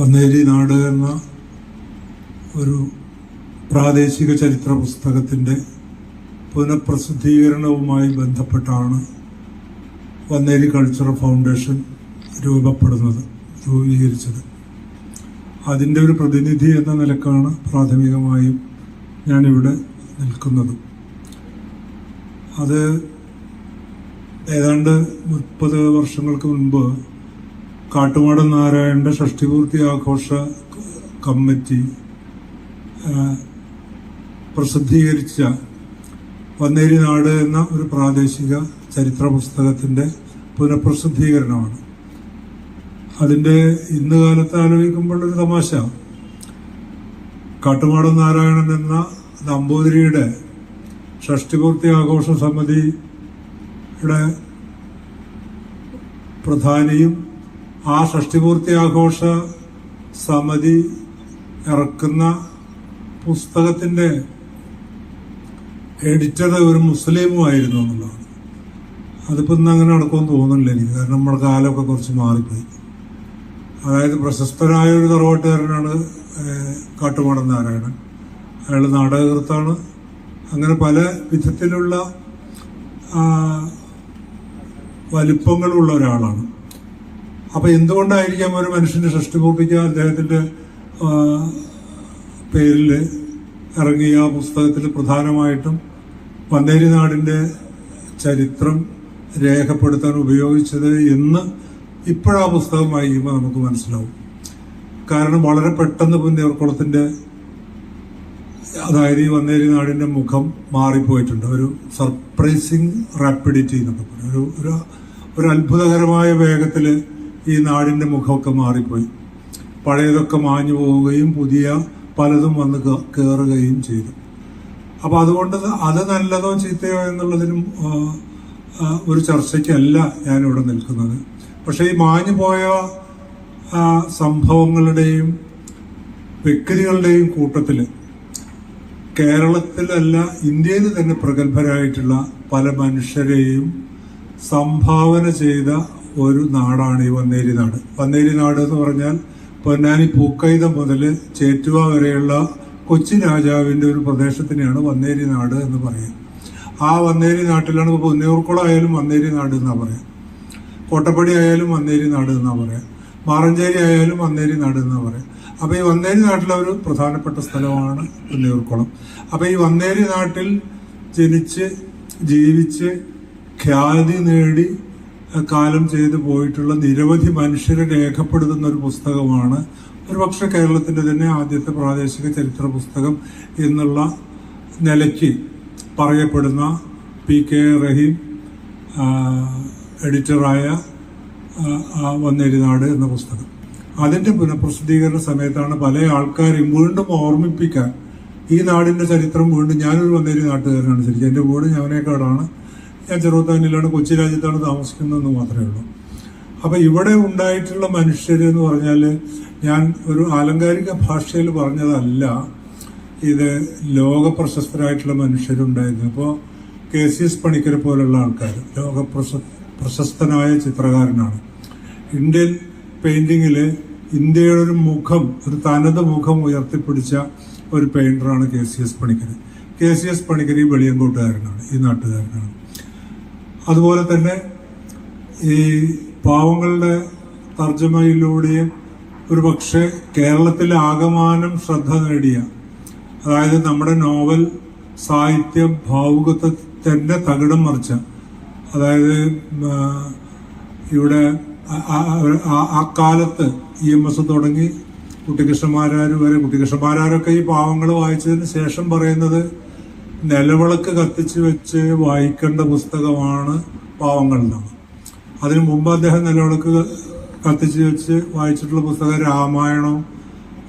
വന്നേരി നാട് എന്ന ഒരു പ്രാദേശിക ചരിത്ര പുസ്തകത്തിന്റെ പുനഃപ്രസിദ്ധീകരണവുമായി ബന്ധപ്പെട്ടാണ് വന്നേരി കൾച്ചറൽ ഫൗണ്ടേഷൻ രൂപപ്പെടുന്നത് രൂപീകരിച്ചത്. അതിന്റെ ഒരു പ്രതിനിധി എന്ന നിലക്കാണ് പ്രാഥമികമായും ഞാനിവിടെ നിൽക്കുന്നത്. അത് ഏതാണ്ട് മുപ്പത് വർഷങ്ങൾക്ക് മുൻപ് കാട്ടുമാടൻ നാരായണന്റെ ഷഷ്ടിപൂർത്തി ആഘോഷ കമ്മിറ്റി പ്രസിദ്ധീകരിച്ച വന്നേരി നാട് എന്ന ഒരു പ്രാദേശിക ചരിത്ര പുസ്തകത്തിന്റെ പുനഃപ്രസിദ്ധീകരണമാണ്. അതിന്റെ ഇന്ന് കാലത്ത് ആലോചിക്കുമ്പോൾ ഒരു തമാശ. കാട്ടുമാടൻ നാരായണൻ എന്ന നമ്പൂതിരിയുടെ ഷഷ്ടിപൂർത്തി ആഘോഷ സമിതിയുടെ പ്രധാനിയും ആ ഷഷ്ടിപൂർത്തി ആഘോഷ സമിതി ഇറക്കുന്ന പുസ്തകത്തിന്റെ എഡിറ്റർ ഒരു മുസ്ലിമും ആയിരുന്നു എന്നുള്ളതാണ്. അതിപ്പോ ഇന്ന് അങ്ങനെ നടക്കുമെന്ന് തോന്നുന്നില്ല എനിക്ക്. കാരണം നമ്മുടെ കാലമൊക്കെ കുറച്ച് മാറിപ്പോയി. അതായത് പ്രശസ്തനായ ഒരു തറവാട്ടുകാരനാണ് കാട്ടുമാടൻ നാരായണൻ. അയാൾ നാടകകൃത്താണ്. അങ്ങനെ പല വിധത്തിലുള്ള വലിപ്പങ്ങളുള്ള ഒരാളാണ്. അപ്പൊ എന്തുകൊണ്ടായിരിക്കാം ഒരു മനുഷ്യന്റെ ഷഷ്ടിപൂർത്തിക്ക് അദ്ദേഹത്തിന്റെ പേരിൽ ഇറങ്ങിയ ആ പുസ്തകത്തിൽ പ്രധാനമായിട്ടും പന്തേരി നാടിന്റെ ചരിത്രം രേഖപ്പെടുത്താൻ ഉപയോഗിച്ചത് എന്ന് ഇപ്പോഴാ പുസ്തകം വായിക്കുമ്പോൾ നമുക്ക് മനസ്സിലാവും. കാരണം വളരെ പെട്ടെന്ന് പുന്നേർക്കുളത്തിന്റെ അതായത് ഈ വന്നേരി മുഖം മാറിപ്പോയിട്ടുണ്ട്. ഒരു സർപ്രൈസിങ് റാപ്പിഡിറ്റി എന്നൊക്കെ പറയും. ഒരു ഒരു അത്ഭുതകരമായ വേഗത്തിൽ ഈ നാടിന്റെ മുഖമൊക്കെ മാറിപ്പോയി. പഴയതൊക്കെ മാഞ്ഞു പോവുകയും പുതിയ പലതും വന്ന് കയറുകയും ചെയ്തു. അപ്പൊ അതുകൊണ്ട് അത് നല്ലതോ ചീത്തയോ എന്നുള്ളതിനും ഒരു ചർച്ചയ്ക്കല്ല ഞാനിവിടെ നിൽക്കുന്നത്. പക്ഷേ ഈ മാഞ്ഞു പോയ സംഭവങ്ങളുടെയും വ്യക്തികളുടെയും കൂട്ടത്തിൽ കേരളത്തിലല്ല ഇന്ത്യയിൽ തന്നെ പ്രഗത്ഭരായിട്ടുള്ള പല മനുഷ്യരെയും സംഭാവന ചെയ്ത ഒരു നാടാണ് ഈ വന്നേരി നാട്. വന്നേരി നാട് എന്ന് പറഞ്ഞാൽ പൊന്നാനി പൂക്കൈതം മുതൽ ചേറ്റുവ വരെയുള്ള കൊച്ചി രാജാവിന്റെ ഒരു പ്രദേശത്തിനെയാണ് വന്നേരി നാട് എന്ന് പറയുക ആ വന്നേരി നാട്ടിലാണ് ഇപ്പോൾ പൊന്നിയൂർക്കുളം ആയാലും വന്നേരി നാട് എന്നാ പറയാം. കോട്ടപ്പടി ആയാലും വന്നേരി നാട് എന്നാ പറയാം. മാറഞ്ചേരി ആയാലും വന്നേരി നാട് എന്നാ പറയാം. അപ്പോൾ ഈ വന്നേരി നാട്ടിലെ ഒരു പ്രധാനപ്പെട്ട സ്ഥലമാണ് പുന്നയൂർക്കുളം. അപ്പോൾ ഈ വന്നേരി നാട്ടിൽ ജനിച്ച് ജീവിച്ച് ഖ്യാതി നേടി കാലം ചെയ്തു പോയിട്ടുള്ള നിരവധി മനുഷ്യരെ രേഖപ്പെടുത്തുന്ന ഒരു പുസ്തകമാണ്. ഒരുപക്ഷെ കേരളത്തിന്റെ തന്നെ ആദ്യത്തെ പ്രാദേശിക ചരിത്ര പുസ്തകം എന്നുള്ള നിലയ്ക്ക് പറയപ്പെടുന്ന പി കെ റഹീം എഡിറ്ററായ വന്നേരിനാട് എന്ന പുസ്തകം. അതിന്റെ പുനഃപ്രസിദ്ധീകരണ സമയത്താണ് പല ആൾക്കാരെയും വീണ്ടും ഓർമ്മിപ്പിക്കാൻ ഈ നാടിന്റെ ചരിത്രം വീണ്ടും ഞാനൊരു വന്നേരി നാട്ടുകാരനാണ് ശരിക്കും. എന്റെ വീട് ഞാനേക്കാടാണ് ഞാൻ ചെറുത്താനിലാണ് കൊച്ചി രാജ്യത്താണ് താമസിക്കുന്നതെന്ന് മാത്രമേ ഉള്ളൂ. അപ്പോൾ ഇവിടെ ഉണ്ടായിട്ടുള്ള മനുഷ്യർ എന്ന് പറഞ്ഞാൽ ഞാൻ ഒരു ആലങ്കാരിക ഭാഷയിൽ പറഞ്ഞതല്ല. ഇത് ലോക പ്രശസ്തരായിട്ടുള്ള മനുഷ്യരുണ്ടായിരുന്നു. ഇപ്പോൾ കെ സി എസ് പണിക്കരെ പോലുള്ള ആൾക്കാർ ലോക പ്രശ- പ്രശസ്തനായ ചിത്രകാരനാണ്. ഇന്ത്യൻ പെയിന്റിങ്ങിൽ ഇന്ത്യയുടെ ഒരു മുഖം ഒരു തനത് മുഖം ഉയർത്തിപ്പിടിച്ച ഒരു പെയിന്ററാണ് K C S Panicker K C S Panicker ഈ വെളിയങ്കോട്ടുകാരനാണ് ഈ നാട്ടുകാരനാണ്. അതുപോലെ തന്നെ ഈ പാവങ്ങളുടെ തർജമയിലൂടെയും ഒരു പക്ഷേ കേരളത്തിലെ ആകമാനം ശ്രദ്ധ നേടിയ അതായത് നമ്മുടെ നോവൽ സാഹിത്യ ഭാവുകത്തെ തന്നെ തകിടം മറിച്ച അതായത് ഇവിടെ ആ- കാലത്ത് ഇ എം എസ് തുടങ്ങി കുട്ടികൃഷ്ണമാരാർ വരെ ഈ പാവങ്ങൾ വായിച്ചതിന് ശേഷം പറയുന്നത് നിലവിളക്ക് കത്തിച്ച് വെച്ച് വായിക്കേണ്ട പുസ്തകമാണ് പാവങ്ങൾ അതിനു മുമ്പ് അദ്ദേഹം നിലവിളക്ക് കത്തിച്ച് വെച്ച് വായിച്ചിട്ടുള്ള പുസ്തകം രാമായണം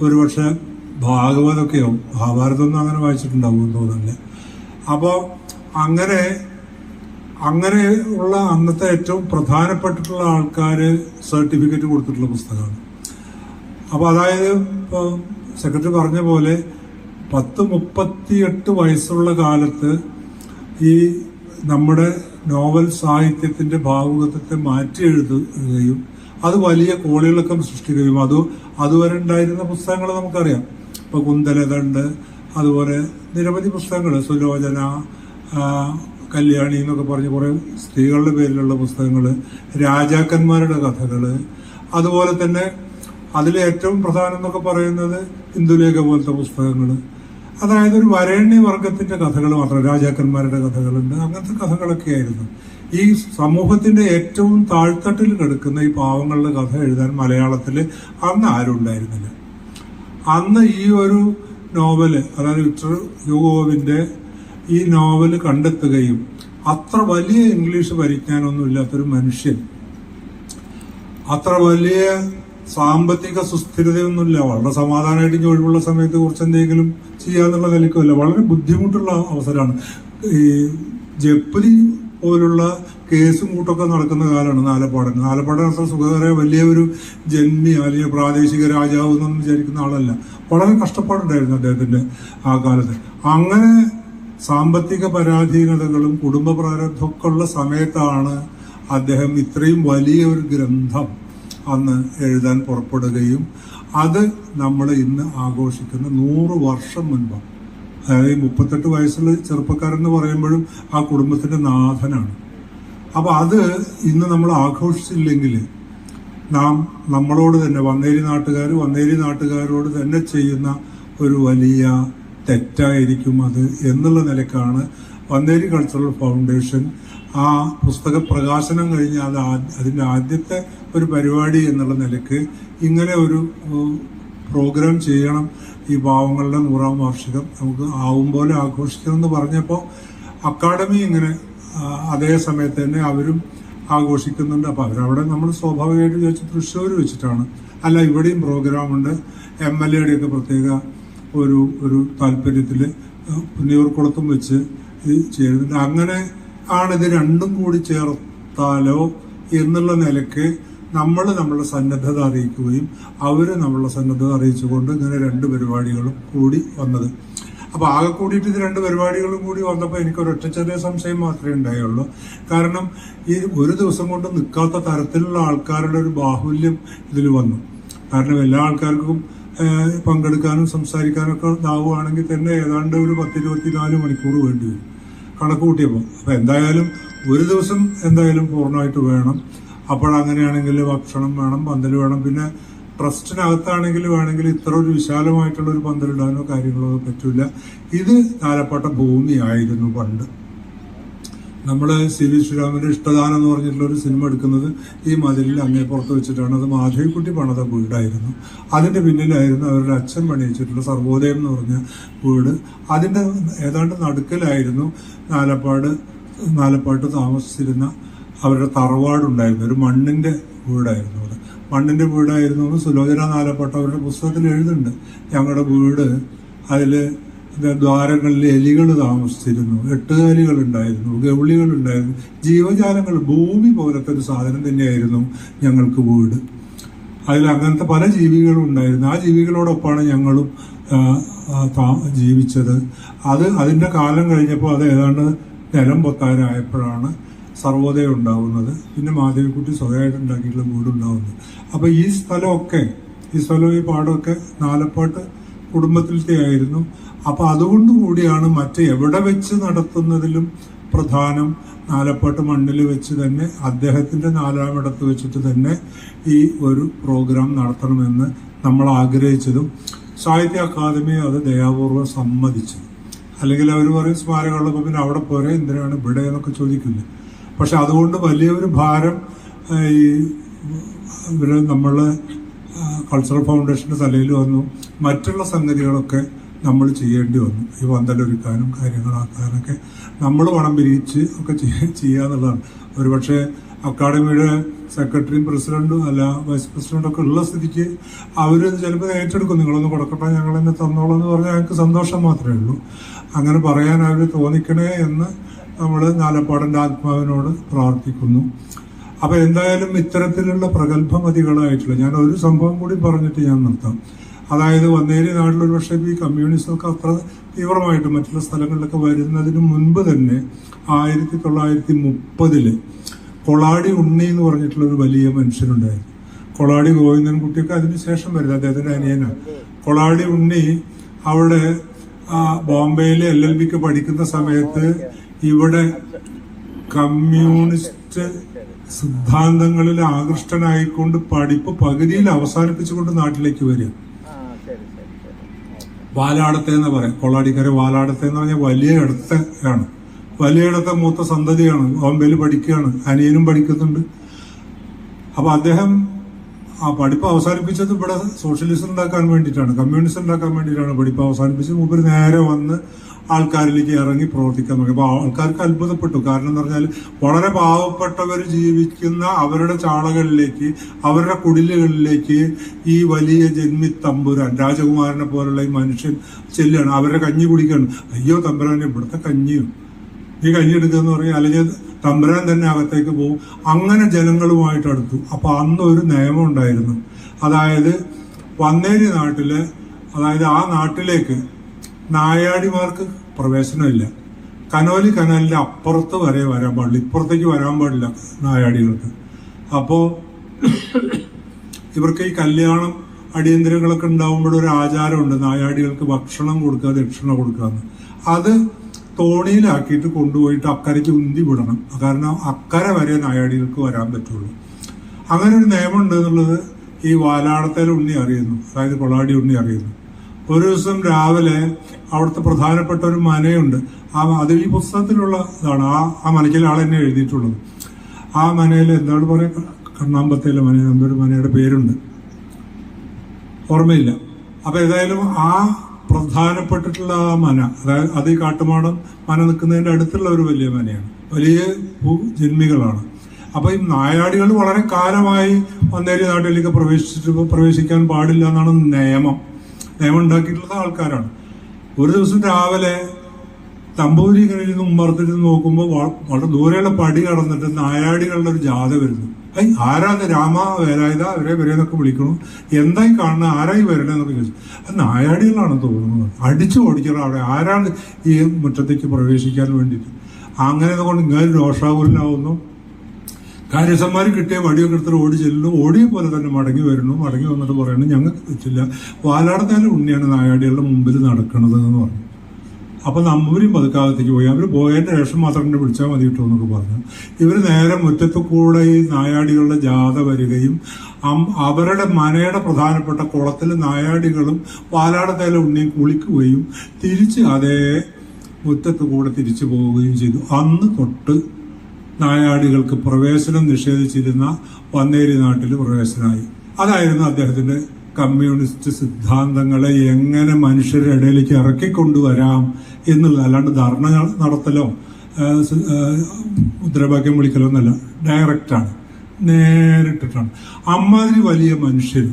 ഒരുപക്ഷെ ഭാഗവതമൊക്കെയാവും. മഹാഭാരതമൊന്നും അങ്ങനെ വായിച്ചിട്ടുണ്ടാവും തോന്നുന്നില്ല. അപ്പോൾ അങ്ങനെ അങ്ങനെ ഉള്ള അന്നത്തെ ഏറ്റവും പ്രധാനപ്പെട്ടിട്ടുള്ള ആൾക്കാർ സർട്ടിഫിക്കറ്റ് കൊടുത്തിട്ടുള്ള പുസ്തകമാണ്. അപ്പോൾ അതായത് ഇപ്പൊ സെക്രട്ടറി പറഞ്ഞ പോലെ പത്ത് മുപ്പത്തിയെട്ട് വയസ്സുള്ള കാലത്ത് ഈ നമ്മുടെ നോവൽ സാഹിത്യത്തിന്റെ ഭാവുകത്വത്തെ മാറ്റി എഴുതുകയും അത് വലിയ കോളികളൊക്കെ സൃഷ്ടിക്കുകയും അത് അതുവരെ ഉണ്ടായിരുന്ന പുസ്തകങ്ങൾ നമുക്കറിയാം. ഇപ്പൊ കുന്തലതണ്ട് അതുപോലെ നിരവധി പുസ്തകങ്ങൾ സുലോചന കല്യാണി എന്നൊക്കെ പറഞ്ഞ് കുറെ സ്ത്രീകളുടെ പേരിലുള്ള പുസ്തകങ്ങൾ രാജാക്കന്മാരുടെ കഥകൾ അതുപോലെ തന്നെ അതിൽ ഏറ്റവും പ്രധാനം എന്നൊക്കെ പറയുന്നത് ഇന്ദുലേഖ പോലത്തെ പുസ്തകങ്ങൾ അതായത് ഒരു വരേണ്യ വർഗത്തിന്റെ കഥകൾ മാത്രം രാജാക്കന്മാരുടെ കഥകളുണ്ട് അങ്ങനത്തെ കഥകളൊക്കെ ആയിരുന്നു. ഈ സമൂഹത്തിന്റെ ഏറ്റവും താഴ്ത്തട്ടിൽ കിടക്കുന്ന ഈ പാവങ്ങളുടെ കഥ എഴുതാൻ മലയാളത്തിൽ അന്ന് ആരും ഉണ്ടായിരുന്നില്ല. അന്ന് ഈ ഒരു നോവൽ അതായത് വിക്ടർ ഹ്യൂഗോവിന്റെ ഈ നോവൽ കണ്ടെത്തുകയും അത്ര വലിയ ഇംഗ്ലീഷ് പരിജ്ഞാനമൊന്നുമില്ലാത്തൊരു മനുഷ്യൻ അത്ര വലിയ സാമ്പത്തിക സുസ്ഥിരതയൊന്നുമില്ല. വളരെ സമാധാനമായിട്ട് ഇനി ഒഴിവുള്ള സമയത്ത് കുറച്ച് എന്തെങ്കിലും ചെയ്യാന്നുള്ള നിലയ്ക്കുമല്ല വളരെ ബുദ്ധിമുട്ടുള്ള അവസരമാണ്. ഈ ജപ്പതി പോലുള്ള കേസും കൂട്ടൊക്കെ നടക്കുന്ന കാലമാണ് നാലപ്പാടൻ നാലപ്പാടൻ അത്ര സുഖകരമായ വലിയ ഒരു ജന്മി അല്ലെങ്കിൽ പ്രാദേശിക രാജാവ് എന്നൊന്നും വിചാരിക്കുന്ന ആളല്ല. വളരെ കഷ്ടപ്പാടുണ്ടായിരുന്നു അദ്ദേഹത്തിന്റെ ആ കാലത്ത്. അങ്ങനെ സാമ്പത്തിക പരാധീനതകളും കുടുംബ പ്രാരബ്ധമൊക്കെ ഉള്ള സമയത്താണ് അദ്ദേഹം ഇത്രയും വലിയ ഒരു ഗ്രന്ഥം അന്ന് എഴുതാൻ പുറപ്പെടുകയും അത് നമ്മൾ ഇന്ന് ആഘോഷിക്കുന്ന നൂറ് വർഷം മുൻപ്. അതായത് ഈ മുപ്പത്തെട്ട് വയസ്സുള്ള ചെറുപ്പക്കാരൻ എന്ന് പറയുമ്പോഴും ആ കുടുംബത്തിന്റെ നാഥനാണ്. അപ്പോൾ അത് ഇന്ന് നമ്മൾ ആഘോഷിച്ചില്ലെങ്കിൽ നാം നമ്മളോട് തന്നെ വന്നേരി നാട്ടുകാർ വന്നേരി നാട്ടുകാരോട് തന്നെ ചെയ്യുന്ന ഒരു വലിയ തെറ്റായിരിക്കും അത് എന്നുള്ള നിലക്കാണ് വന്നേരി കൾച്ചറൽ ഫൗണ്ടേഷൻ ആ പുസ്തക പ്രകാശനം കഴിഞ്ഞ് അത് അതിന്റെ ആദ്യത്തെ ഒരു പരിപാടി എന്നുള്ള നിലയ്ക്ക് ഇങ്ങനെ ഒരു പ്രോഗ്രാം ചെയ്യണം. ഈ പാവങ്ങളുടെ നൂറാം വാർഷികം നമുക്ക് ആവും പോലെ ആഘോഷിക്കണം എന്ന് പറഞ്ഞപ്പോൾ അക്കാഡമി ഇങ്ങനെ അതേ സമയത്ത് തന്നെ അവരും ആഘോഷിക്കുന്നുണ്ട്. അപ്പോൾ അവരവിടെ നമ്മൾ സ്വാഭാവികമായിട്ട് ചോദിച്ചു തൃശ്ശൂർ വെച്ചിട്ടാണ്. അല്ല ഇവിടെയും പ്രോഗ്രാമുണ്ട്. എം എൽ എയുടെയൊക്കെ പ്രത്യേക ഒരു ഒരു താല്പര്യത്തിൽ പുന്നിയൂർക്കുളത്തും വെച്ച് ഇത് ചെയ്യുന്നുണ്ട്. അങ്ങനെ ആണിത് രണ്ടും കൂടി ചേർത്താലോ എന്നുള്ള നിലയ്ക്ക് നമ്മൾ നമ്മളുടെ സന്നദ്ധത അറിയിക്കുകയും അവർ നമ്മളുടെ സന്നദ്ധത അറിയിച്ചുകൊണ്ട് ഇങ്ങനെ രണ്ട് പരിപാടികളും കൂടി വന്നത്. അപ്പോൾ ആകെ കൂടിയിട്ട് ഇത് രണ്ട് പരിപാടികളും കൂടി വന്നപ്പോൾ എനിക്ക് ഒരൊറ്റ ചെറിയ സംശയം മാത്രമേ ഉണ്ടായുള്ളൂ. കാരണം ഈ ഒരു ദിവസം കൊണ്ട് നിൽക്കാത്ത തരത്തിലുള്ള ആൾക്കാരുടെ ഒരു ബാഹുല്യം ഇതിൽ വന്നു. കാരണം എല്ലാ ആൾക്കാർക്കും പങ്കെടുക്കാനും സംസാരിക്കാനും ഒക്കെ ഇതാവുകയാണെങ്കിൽ തന്നെ ഏതാണ്ട് ഒരു പത്ത് പത്തിരുപത്തിനാല് മണിക്കൂർ വേണ്ടി വരും. കണക്ക് കൂട്ടിയപ്പോൾ അപ്പോൾ എന്തായാലും ഒരു ദിവസം എന്തായാലും പൂർണമായിട്ട് വേണം. അപ്പോഴങ്ങനെയാണെങ്കിൽ ഭക്ഷണം വേണം പന്തൽ വേണം. പിന്നെ ട്രസ്റ്റിനകത്താണെങ്കിൽ വേണമെങ്കിൽ ഇത്ര ഒരു വിശാലമായിട്ടുള്ള ഒരു പന്തലിടാനോ കാര്യങ്ങളോ പറ്റില്ല ഇത് നാലപ്പാട്ട ഭൂമിയായിരുന്നു പണ്ട്. നമ്മൾ സി വി ശ്രീരാമന്റെ ഇഷ്ടദാനം എന്ന് പറഞ്ഞിട്ടുള്ള ഒരു സിനിമ എടുക്കുന്നത് ഈ മതിലിൽ അങ്ങേ പുറത്ത് വെച്ചിട്ടാണ്. അത് മാധവിക്കുട്ടി പണിത വീടായിരുന്നു. അതിന്റെ പിന്നിലായിരുന്നു അവരുടെ അച്ഛൻ പണിയിച്ചിട്ടുള്ള സർവോദയം എന്ന് പറഞ്ഞ വീട്. അതിന്റെ ഏതാണ്ട് നടുക്കലായിരുന്നു നാലപ്പാട് നാലപ്പാട്ട് താമസിച്ചിരുന്ന അവരുടെ തറവാടുണ്ടായിരുന്നു ഒരു മണ്ണിന്റെ വീടായിരുന്നു അത് മണ്ണിന്റെ വീടായിരുന്നു എന്ന് സുലോചന നാലപ്പെട്ട അവരുടെ പുസ്തകത്തിൽ എഴുതുന്നുണ്ട്. ഞങ്ങളുടെ വീട് അതിൽ ദ്വാരങ്ങളിൽ എലികൾ താമസിച്ചിരുന്നു എട്ടുകാലികൾ ഉണ്ടായിരുന്നു ഗൗളികൾ ഉണ്ടായിരുന്നു ജീവജാലങ്ങൾ ഭൂമി പോലത്തെ ഒരു സാധനം തന്നെയായിരുന്നു ഞങ്ങൾക്ക് വീട്. അതിൽ അങ്ങനത്തെ പല ജീവികളും ഉണ്ടായിരുന്നു. ആ ജീവികളോടൊപ്പമാണ് ഞങ്ങളും ജീവിച്ചത്. അത് അതിന്റെ കാലം കഴിഞ്ഞപ്പോൾ അത് ഏതാണ്ട് നിലം പൊത്താനായപ്പോഴാണ് സർവോദയം ഉണ്ടാവുന്നത് പിന്നെ മാധവിക്കുട്ടി സ്വയമായിട്ട് ഉണ്ടാക്കിയിട്ടുള്ള വീടുണ്ടാവുന്നത്. അപ്പൊ ഈ സ്ഥലമൊക്കെ ഈ സ്ഥലവും ഈ പാടമൊക്കെ നാലപ്പാട്ട് കുടുംബത്തിലത്തെ ആയിരുന്നു. അപ്പൊ അതുകൊണ്ട് കൂടിയാണ് മറ്റ് എവിടെ വെച്ച് നടത്തുന്നതിലും പ്രധാനം നാലപ്പാട്ട് മണ്ണിൽ വെച്ച് തന്നെ അദ്ദേഹത്തിന്റെ നാലാമിടത്ത് വെച്ചിട്ട് തന്നെ ഈ ഒരു പ്രോഗ്രാം നടത്തണമെന്ന് നമ്മൾ ആഗ്രഹിച്ചതും സാഹിത്യ അക്കാദമി അത് ദയാപൂർവം സമ്മതിച്ചത് അല്ലെങ്കിൽ അവർ പറയും സ്മാരകമുള്ളപ്പോൾ പിന്നെ അവിടെ പോരെ എന്തിനാണ് ഇവിടെ എന്നൊക്കെ ചോദിക്കില്ല പക്ഷെ അതുകൊണ്ട് വലിയൊരു ഭാരം ഈ ഇവർ നമ്മൾ കൾച്ചറൽ ഫൗണ്ടേഷന്റെ തലയിൽ വന്നു. മറ്റുള്ള സംഗതികളൊക്കെ നമ്മൾ ചെയ്യേണ്ടി വന്നു. ഈ പന്തലൊരുക്കാനും കാര്യങ്ങളാക്കാനൊക്കെ നമ്മൾ പണം പിരിച്ച് ഒക്കെ ചെയ്യുക ചെയ്യാന്നുള്ളതാണ് ഒരുപക്ഷെ അക്കാഡമിയുടെ സെക്രട്ടറിയും പ്രസിഡന്റും അല്ല വൈസ് പ്രസിഡന്റും ഒക്കെ ഉള്ള സ്ഥിതിക്ക് അവർ ചിലപ്പോൾ ഏറ്റെടുക്കും. നിങ്ങളൊന്ന് കൊടുക്കട്ടെ ഞങ്ങളെന്നെ തന്നോളൂ എന്ന് പറഞ്ഞാൽ ഞങ്ങൾക്ക് സന്തോഷം മാത്രമേ ഉള്ളൂ. അങ്ങനെ പറയാൻ അവർ തോന്നിക്കണേ എന്ന് നമ്മൾ നാലപ്പാടന്റെ ആത്മാവിനോട് പ്രാർത്ഥിക്കുന്നു. അപ്പൊ എന്തായാലും ഇത്തരത്തിലുള്ള പ്രഗത്ഭമതികളായിട്ടുള്ള ഞാൻ ഒരു സംഭവം കൂടി പറഞ്ഞിട്ട് ഞാൻ നിർത്താം. അതായത് വന്നേരി നാട്ടിൽ ഒരു പക്ഷേ ഈ കമ്മ്യൂണിസ്റ്റൊക്കെ അത്ര തീവ്രമായിട്ട് മറ്റുള്ള സ്ഥലങ്ങളിലൊക്കെ വരുന്നതിന് മുൻപ് തന്നെ ആയിരത്തി തൊള്ളായിരത്തി മുപ്പതിൽ കൊളാടി ഉണ്ണി എന്ന് പറഞ്ഞിട്ടുള്ള ഒരു വലിയ മനുഷ്യനുണ്ടായിരുന്നു കൊളാടി ഗോവിന്ദൻകുട്ടിയൊക്കെ അതിന് ശേഷം വരുന്നത് അദ്ദേഹത്തിന്റെ അനിയനാണ്. കൊളാടി ഉണ്ണി അവിടെ ബോംബെയിലെ എൽ എൽ ബിക്ക് പഠിക്കുന്ന സമയത്ത് ഇവിടെ കമ്മ്യൂണിസ്റ്റ് സിദ്ധാന്തങ്ങളിൽ ആകൃഷ്ടനായിക്കൊണ്ട് പഠിപ്പ് പകുതിയിൽ അവസാനിപ്പിച്ചുകൊണ്ട് നാട്ടിലേക്ക് വരിക. വാലാടത്തെ എന്ന് പറയാം. കൊള്ളാടിക്കര വാലാടത്തെ എന്ന് പറഞ്ഞാൽ വലിയ ഇടത്തെ ആണ്. വലിയ ഇടത്തെ മൂത്ത സന്തതിയാണ്. ബോംബെയിൽ പഠിക്കുകയാണ്. അനിയനും പഠിക്കുന്നുണ്ട്. അപ്പൊ അദ്ദേഹം ആ പഠിപ്പ് അവസാനിപ്പിച്ചത് ഇവിടെ സോഷ്യലിസം ഉണ്ടാക്കാൻ വേണ്ടിയിട്ടാണ്. കമ്മ്യൂണിസം ഉണ്ടാക്കാൻ വേണ്ടിയിട്ടാണ് പഠിപ്പ് അവസാനിപ്പിച്ചത്. മൂപ്പര് നേരെ വന്ന് ആൾക്കാരിലേക്ക് ഇറങ്ങി പ്രവർത്തിക്കാൻ തുടങ്ങി അപ്പൊ ആൾക്കാർക്ക് അത്ഭുതപ്പെട്ടു. കാരണം എന്ന് പറഞ്ഞാൽ വളരെ പാവപ്പെട്ടവർ ജീവിക്കുന്ന അവരുടെ ചാളകളിലേക്ക് അവരുടെ കുടിലുകളിലേക്ക് ഈ വലിയ ജന്മി തമ്പുരാൻ രാജകുമാരനെ പോലുള്ള ഈ മനുഷ്യൻ ചെല്ലുകയാണ്. അവരുടെ കഞ്ഞി കുടിക്കുകയാണ്. അയ്യോ തമ്പുരാൻ ഇവിടുത്തെ കഞ്ഞിയും? ഈ കഞ്ഞി എടുക്കുക എന്ന് പറഞ്ഞാൽ അല്ലെങ്കിൽ തമ്പുരാൻ തന്നെ അകത്തേക്ക് പോകും. അങ്ങനെ ജനങ്ങളുമായിട്ട് അടുത്തു. അപ്പോൾ അന്ന് ഒരു നിയമം ഉണ്ടായിരുന്നു. അതായത് വന്നേരി നാട്ടിൽ അതായത് ആ നാട്ടിലേക്ക് നായാടിമാർക്ക് പ്രവേശനമില്ല. കനോലി കനാലിന്റെ അപ്പുറത്ത് വരെ വരാൻ പാടില്ല. ഇപ്പുറത്തേക്ക് വരാൻ പാടില്ല നായാടികൾക്ക്. അപ്പോ ഇവർക്ക് ഈ കല്യാണം അടിയന്തരങ്ങളൊക്കെ ഉണ്ടാകുമ്പോഴൊരു ആചാരമുണ്ട് നായാടികൾക്ക് ഭക്ഷണം കൊടുക്കുക ദക്ഷിണ കൊടുക്കാന്ന്. അത് തോണിയിലാക്കിയിട്ട് കൊണ്ടുപോയിട്ട് അക്കരയ്ക്ക് ഉന്തി വിടണം. കാരണം അക്കരെ വരെ നായാടികൾക്ക് വരാൻ പറ്റുള്ളൂ. അങ്ങനെ ഒരു നിയമം ഉണ്ട് എന്നുള്ളത് ഈ വാലാടത്തേൽ ഉണ്ണി അറിയുന്നു. അതായത് കൊളാടി ഉണ്ണി അറിയുന്നു. ഒരു ദിവസം രാവിലെ അവിടുത്തെ പ്രധാനപ്പെട്ട ഒരു മനയുണ്ട്. ആ അത് ഈ പുസ്തകത്തിലുള്ള ഇതാണ്. ആ ആ മനയ്ക്കൽ ആൾ തന്നെ എഴുതിയിട്ടുള്ളത്. ആ മനയിൽ എന്താണ് പറയുക കണ്ണാമ്പത്തേലെ മന എന്തൊരു മനയുടെ പേരുണ്ട്. ഓർമ്മയില്ല. അപ്പൊ ഏതായാലും ആ പ്രധാനപ്പെട്ടിട്ടുള്ള ആ മന അതായത് അത് ഈ കാട്ടുമാടം മന നിൽക്കുന്നതിന്റെ അടുത്തുള്ള ഒരു വലിയ മനയാണ്. വലിയ ജന്മികളാണ്. അപ്പൊ ഈ നായാടികൾ വളരെ കാലമായി വന്നേരി നാട്ടിലേക്ക് പ്രവേശിച്ചിട്ട് പ്രവേശിക്കാൻ പാടില്ല എന്നാണ് നിയമം. നിയമം ഉണ്ടാക്കിയിട്ടുള്ളത് ആൾക്കാരാണ്. ഒരു ദിവസം രാവിലെ തമ്പൂരി കഴിഞ്ഞ് ഉമ്മർത്തിരുന്ന് നോക്കുമ്പോൾ വളരെ ദൂരെയുള്ള പടി കടന്നിട്ട് നായാടികളുടെ ഒരു ജാഥ വരുന്നു. ഐ ആരാന്ന് രാമ വേലായുധ അവരെ വരെന്നൊക്കെ വിളിക്കണു. എന്തായി കാണുന്നത് ആരായി വരണേന്നൊക്കെ ചോദിച്ചു. അത് നായാടികളാണ് തോന്നുന്നത്. അടിച്ചു ഓടിക്കണം അവിടെ ആരാണ് ഈ മുറ്റത്തേക്ക് പ്രവേശിക്കാൻ വേണ്ടിയിട്ട്? അങ്ങനെ കൊണ്ട് ഇങ്ങനെ രോഷാകുലനാവുന്നു. കാര്യസ്ഥന്മാർ കിട്ടിയ വടിയൊക്കെ എടുത്തിട്ട് ഓടി ചെല്ലുന്നു. ഓടിയ പോലെ തന്നെ മടങ്ങി വരുന്നു. മടങ്ങി വന്നിട്ട് പറയുന്നു ഞങ്ങൾക്ക് വെച്ചില്ല പാലാടത്തേലെ ഉണ്ണിയാണ് നായാടികളുടെ മുമ്പിൽ നടക്കുന്നത് എന്ന് പറഞ്ഞു. അപ്പൊ നമ്മൂരും പതുക്കാകത്തേക്ക് പോയി. അവർ പോയതിന്റെ ശേഷം മാത്രം എന്നെ വിളിച്ചാൽ മതി കിട്ടും എന്നൊക്കെ പറഞ്ഞു. ഇവർ നേരെ മുറ്റത്ത് കൂടെ ഈ നായാടികളുടെ ജാഥ വരികയും അവരുടെ മനയുടെ പ്രധാനപ്പെട്ട കുളത്തിൽ നായാടികളും പാലാടത്തേലെ ഉണ്ണിയും കുളിക്കുകയും തിരിച്ച് അതേ മുറ്റത്ത് കൂടെ തിരിച്ചു പോവുകയും ചെയ്തു. അന്ന് തൊട്ട് നായാടികൾക്ക് പ്രവേശനം നിഷേധിച്ചിരുന്ന വന്നേരി നാട്ടിൽ പ്രവേശനമായി അതായിരുന്നു അദ്ദേഹത്തിന്റെ കമ്മ്യൂണിസ്റ്റ് സിദ്ധാന്തങ്ങളെ എങ്ങനെ മനുഷ്യരുടെ ഇടയിലേക്ക് ഇറക്കിക്കൊണ്ടുവരാം എന്നുള്ളത് അല്ലാണ്ട് ധർണ നടത്തലോ മുദ്രാവാക്യം വിളിക്കലോ എന്നല്ല ഡയറക്റ്റാണ് നേരിട്ടിട്ടാണ്. അമ്മാതിരി വലിയ മനുഷ്യർ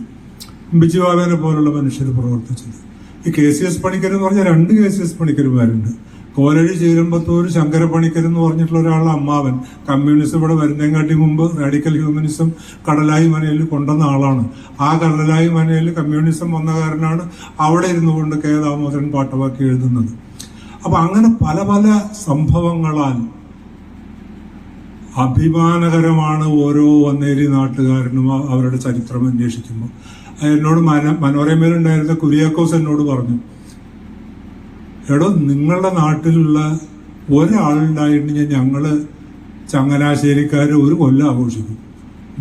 ബിജുബാബേനെ പോലുള്ള മനുഷ്യർ പ്രവർത്തിച്ചത് ഈ കെ സി എസ് പണിക്കർ എന്ന് പറഞ്ഞാൽ രണ്ട് കെ സി എസ് പണിക്കർമാരുണ്ട് കോലഴി ചീരമ്പത്തൂർ ശങ്കരപ്പണിക്കർ എന്ന് പറഞ്ഞിട്ടുള്ള ഒരാളെ അമ്മാവൻ കമ്മ്യൂണിസം ഇവിടെ വരുന്നതിനെക്കാട്ടി മുമ്പ് റാഡിക്കൽ ഹ്യൂമനിസം കടലായി മനയിൽ കൊണ്ടുവന്ന ആളാണ്. ആ കടലായി മനയിൽ കമ്മ്യൂണിസം വന്ന കാരനാണ് അവിടെ ഇരുന്നു കൊണ്ട് കെ ദാമോദരൻ പാട്ടവാക്കി എഴുതുന്നത്. അപ്പൊ അങ്ങനെ പല പല സംഭവങ്ങളാൽ അഭിമാനകരമാണ് ഓരോ വന്നേരി നാട്ടുകാരനും അവരുടെ ചരിത്രം അന്വേഷിക്കുമ്പോൾ. എന്നോട് മന മനോരമയിലുണ്ടായിരുന്ന കുര്യാക്കോസ് എന്നോട് പറഞ്ഞു എടോ നിങ്ങളുടെ നാട്ടിലുള്ള ഒരാളുണ്ടായിട്ടുണ്ടെങ്കിൽ ഞങ്ങൾ ചങ്ങനാശ്ശേരിക്കാർ ഒരു കൊല്ലം ആഘോഷിക്കും.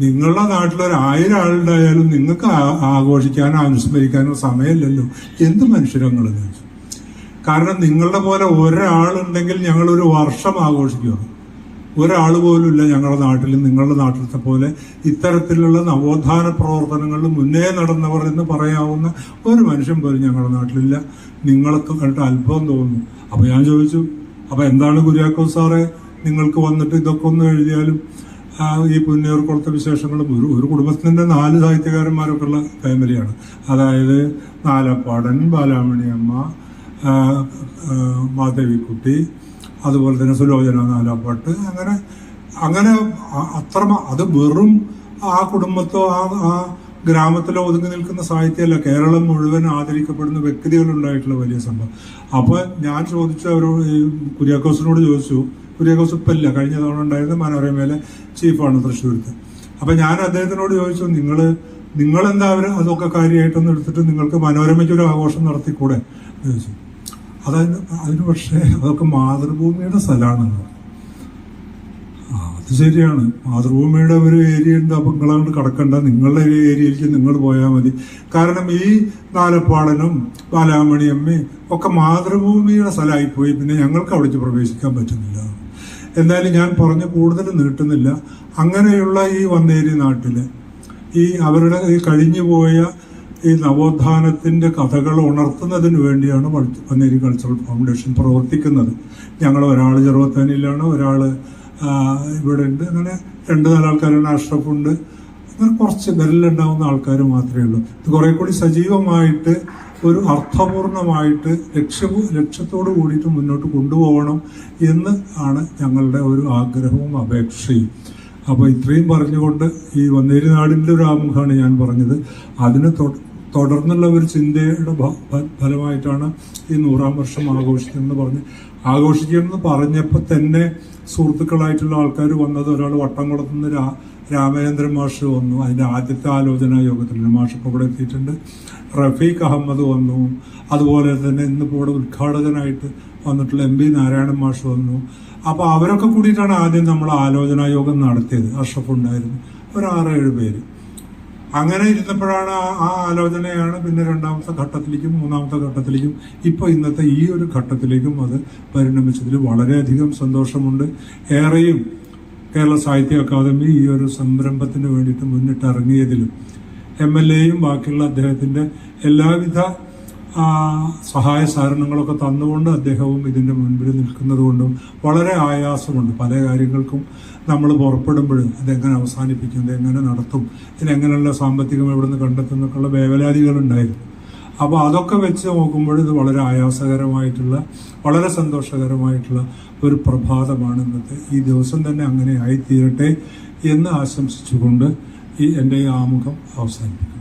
നിങ്ങളുടെ നാട്ടിൽ ഒരു ആയിരം ആളുണ്ടായാലും നിങ്ങൾക്ക് ആഘോഷിക്കാനോ അനുസ്മരിക്കാനോ സമയമില്ലല്ലോ. എന്ത് മനുഷ്യരങ്ങൾ കാരണം നിങ്ങളുടെ പോലെ ഒരാളുണ്ടെങ്കിൽ ഞങ്ങൾ ഒരു വർഷം ആഘോഷിക്കുകയാണ് ഒരാൾ പോലും ഇല്ല ഞങ്ങളുടെ നാട്ടിൽ. നിങ്ങളുടെ നാട്ടിലത്തെ പോലെ ഇത്തരത്തിലുള്ള നവോത്ഥാന പ്രവർത്തനങ്ങളിൽ മുന്നേ നടന്നവർ എന്ന് പറയാവുന്ന ഒരു മനുഷ്യൻ പോലും ഞങ്ങളുടെ നാട്ടിലില്ല. നിങ്ങൾക്ക് കണ്ടിട്ട് അത്ഭുതം തോന്നുന്നു. അപ്പൊ ഞാൻ ചോദിച്ചു അപ്പൊ എന്താണ് കുര്യാക്കോ സാറേ? നിങ്ങൾക്ക് വന്നിട്ട് ഇതൊക്കെ ഒന്ന് എഴുതിയാലും ഈ പുന്നേർക്കുളത്തെ വിശേഷങ്ങളും ഒരു ഒരു കുടുംബത്തിന്റെ നാല് സാഹിത്യകാരന്മാരൊക്കെ ഉള്ള ഫാമിലിയാണ് അതായത് നാലപ്പാടൻ ബാലാമണിയമ്മ മാധവിക്കുട്ടി അതുപോലെ തന്നെ സുലോചന നാലാപ്പാട്ട്. അങ്ങനെ അങ്ങനെ അത്ര അത് വെറും ആ കുടുംബത്തോ ആ ഗ്രാമത്തിലോ ഒതുങ്ങി നിൽക്കുന്ന സാഹിത്യമല്ല കേരളം മുഴുവൻ ആദരിക്കപ്പെടുന്ന വ്യക്തികൾ ഉണ്ടായിട്ടുള്ള വലിയ സംഭവം. അപ്പോൾ ഞാൻ ചോദിച്ച ഈ കുര്യാക്കോസിനോട് ചോദിച്ചു കുര്യാക്കോസ് ഇപ്പം ഇല്ല. കഴിഞ്ഞ തവണ ഉണ്ടായിരുന്ന മനോരമയിലെ ചീഫാണ് തൃശ്ശൂരിത്തെ. അപ്പൊ ഞാൻ അദ്ദേഹത്തിനോട് ചോദിച്ചു നിങ്ങൾ നിങ്ങളെന്താ അവർ അതൊക്കെ കാര്യമായിട്ടൊന്നും എടുത്തിട്ട് നിങ്ങൾക്ക് മനോരമയ്ക്ക് ഒരു ആഘോഷം നടത്തിക്കൂടെ? ചോദിച്ചു. അതായത് അതിന് പക്ഷേ അതൊക്കെ മാതൃഭൂമിയുടെ സ്ഥലമാണെന്ന് ശരിയാണ്. മാതൃഭൂമിയുടെ ഒരു ഏരിയ ഉണ്ട് അപ്പം നിങ്ങളങ്ങോട്ട് കടക്കണ്ട. നിങ്ങളുടെ ഒരു ഏരിയയിലേക്ക് നിങ്ങൾ പോയാൽ മതി. കാരണം ഈ നാലപ്പാടനും ബാലാമണിയമ്മയും ഒക്കെ മാതൃഭൂമിയുടെ സ്ഥലമായി പോയി പിന്നെ ഞങ്ങൾക്ക് അവിടേക്ക് പ്രവേശിക്കാൻ പറ്റുന്നില്ല. എന്തായാലും ഞാൻ പറഞ്ഞ് കൂടുതൽ നീട്ടുന്നില്ല. അങ്ങനെയുള്ള ഈ വന്നേരി നാട്ടിൽ ഈ അവരുടെ ഈ കഴിഞ്ഞു പോയ ഈ നവോത്ഥാനത്തിന്റെ കഥകൾ ഉണർത്തുന്നതിന് വേണ്ടിയാണ് വന്നേരി കൾച്ചറൽ ഫൗണ്ടേഷൻ പ്രവർത്തിക്കുന്നത്. ഞങ്ങൾ ഒരാൾ ചെറുപത്താനിലാണ് ഒരാൾ ഇവിടെ ഉണ്ട് അങ്ങനെ രണ്ട് നാല് ആൾക്കാരാണ് അഷ്റഫ് ഉണ്ട് അങ്ങനെ കുറച്ച് വിരലുണ്ടാവുന്ന ആൾക്കാർ മാത്രമേ ഉള്ളൂ. ഇത് കുറെ കൂടി സജീവമായിട്ട് ഒരു അർത്ഥപൂർണമായിട്ട് ലക്ഷ്യ ലക്ഷ്യത്തോട് കൂടിയിട്ട് മുന്നോട്ട് കൊണ്ടുപോകണം എന്ന് ആണ് ഞങ്ങളുടെ ഒരു ആഗ്രഹവും അപേക്ഷയും. അപ്പോൾ ഇത്രയും പറഞ്ഞുകൊണ്ട് ഈ വന്നേരി നാടിന്റെ ഒരു ആമുഖമാണ് ഞാൻ പറഞ്ഞത്. അതിന് തുടർന്നുള്ള ഒരു ചിന്തയുടെ ഫലമായിട്ടാണ് ഈ നൂറാം വർഷം ആഘോഷിക്കുന്നത് പറഞ്ഞ് ആഘോഷിക്കണമെന്ന് പറഞ്ഞപ്പോൾ തന്നെ സുഹൃത്തുക്കളായിട്ടുള്ള ആൾക്കാർ വന്നത് ഒരാൾ വട്ടംകുളത്ത് നിന്ന് രാ രാമചന്ദ്രൻ മാഷ് വന്നു. അതിന്റെ ആദ്യത്തെ ആലോചന യോഗത്തിൽ മാഷ് ഇപ്പോൾ ഇവിടെ എത്തിയിട്ടുണ്ട്. റഫീഖ് അഹമ്മദ് വന്നു. അതുപോലെ തന്നെ ഇന്നിപ്പോൾ ഇവിടെ ഉദ്ഘാടകനായിട്ട് വന്നിട്ടുള്ള എം പി നാരായണൻ മാഷ് വന്നു. അപ്പോൾ അവരൊക്കെ കൂടിയിട്ടാണ് ആദ്യം നമ്മൾ ആലോചനാ യോഗം നടത്തിയത്. അഷ്റഫ് ഉണ്ടായിരുന്നു. ഒരു ആറേഴ് പേര്. അങ്ങനെ ഇരുന്നപ്പോഴാണ് ആ ആലോചനയാണ് പിന്നെ രണ്ടാമത്തെ ഘട്ടത്തിലേക്കും മൂന്നാമത്തെ ഘട്ടത്തിലേക്കും ഇപ്പോൾ ഇന്നത്തെ ഈ ഒരു ഘട്ടത്തിലേക്കും അത് പരിണമിച്ചതിൽ വളരെയധികം സന്തോഷമുണ്ട്. ഏറെയും കേരള സാഹിത്യ അക്കാദമി ഈ ഒരു സംരംഭത്തിന് വേണ്ടിയിട്ട് മുന്നിട്ടിറങ്ങിയതിലും എം എൽ എയും ബാക്കിയുള്ള അദ്ദേഹത്തിന്റെ എല്ലാവിധ സഹായ സഹകരണങ്ങളൊക്കെ തന്നുകൊണ്ട് അദ്ദേഹവും ഇതിന്റെ മുൻപിൽ നിൽക്കുന്നത് കൊണ്ടും വളരെ ആയാസമുണ്ട്. പല കാര്യങ്ങൾക്കും നമ്മൾ പുറപ്പെടുമ്പോൾ ഇതെങ്ങനെ അവസാനിപ്പിക്കും ഇതെങ്ങനെ നടത്തും ഇതിനെങ്ങനെയുള്ള സാമ്പത്തികം എവിടെ നിന്ന് കണ്ടെത്തും എന്നൊക്കെയുള്ള വേവലാതികളുണ്ടായിരുന്നു. അപ്പോൾ അതൊക്കെ വെച്ച് നോക്കുമ്പോൾ ഇത് വളരെ ആയാസകരമായിട്ടുള്ള വളരെ സന്തോഷകരമായിട്ടുള്ള ഒരു പ്രഭാതമാണ് ഇന്നത്തെ. ഈ ദിവസം തന്നെ അങ്ങനെ ആയിത്തീരട്ടെ എന്ന് ആശംസിച്ചുകൊണ്ട് ഈ എന്റെ ഈ ആമുഖം അവസാനിപ്പിക്കുന്നു.